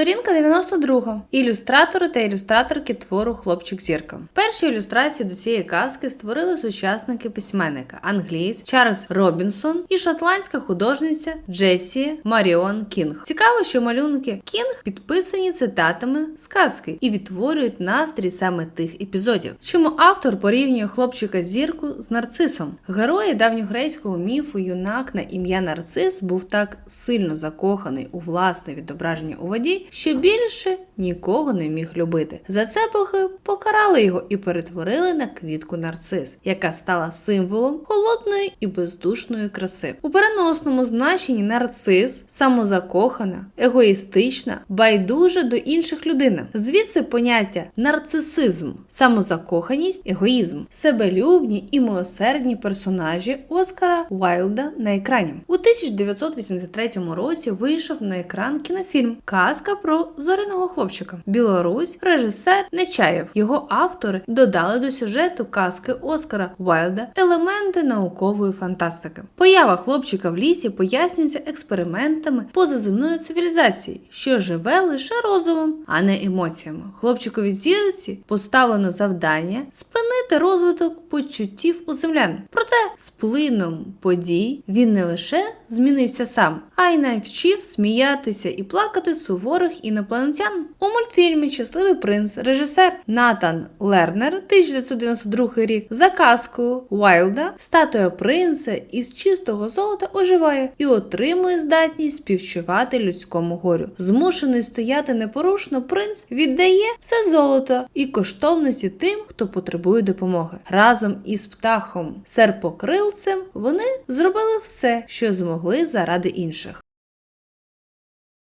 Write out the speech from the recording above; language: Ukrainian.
Сторінка 92. Ілюстратори та ілюстраторки твору Хлопчик зірка. Перші ілюстрації до цієї казки створили сучасники письменника англієць Чарльз Робінсон і шотландська художниця Джесі Маріон Кінг. Цікаво, що малюнки Кінг підписані цитатами з казки і відтворюють настрій саме тих епізодів. Чому автор порівнює хлопчика зірку з нарцисом? Герої давньогрецького міфу юнак на ім'я Нарцис був так сильно закоханий у власне відображення у воді, що більше нікого не міг любити. За це боги покарали його і перетворили на квітку нарцис, яка стала символом холодної і бездушної краси. У переносному значенні нарцис самозакохана, егоїстична, байдужа до інших людина. Звідси поняття нарцисизм, самозакоханість, егоїзм, себелюбні і милосердні персонажі Оскара Уайлда на екрані. У 1983 році вийшов на екран кінофільм Казка про зоряного хлопчика. Білорусь, режисер Нечаєв. Його автори додали до сюжету казки Оскара Уайлда елементи наукової фантастики. Поява хлопчика в лісі пояснюється експериментами позаземної цивілізації, що живе лише розумом, а не емоціями. Хлопчикові зірці поставлено завдання спинити розвиток почуттів у землян. Проте з плином подій він не лише змінився сам, а й навчив сміятися і плакати суворих інопланетян. У мультфільмі Щасливий принц режисер Натан Лернер 1992 рік за казкою Уайлда статуя принца із чистого золота оживає і отримує здатність співчувати людському горю. Змушений стояти непорушно, принц віддає все золото і коштовності тим, хто потребує допомоги. Разом із птахом серпокрилцем вони зробили все, що змогли заради інших.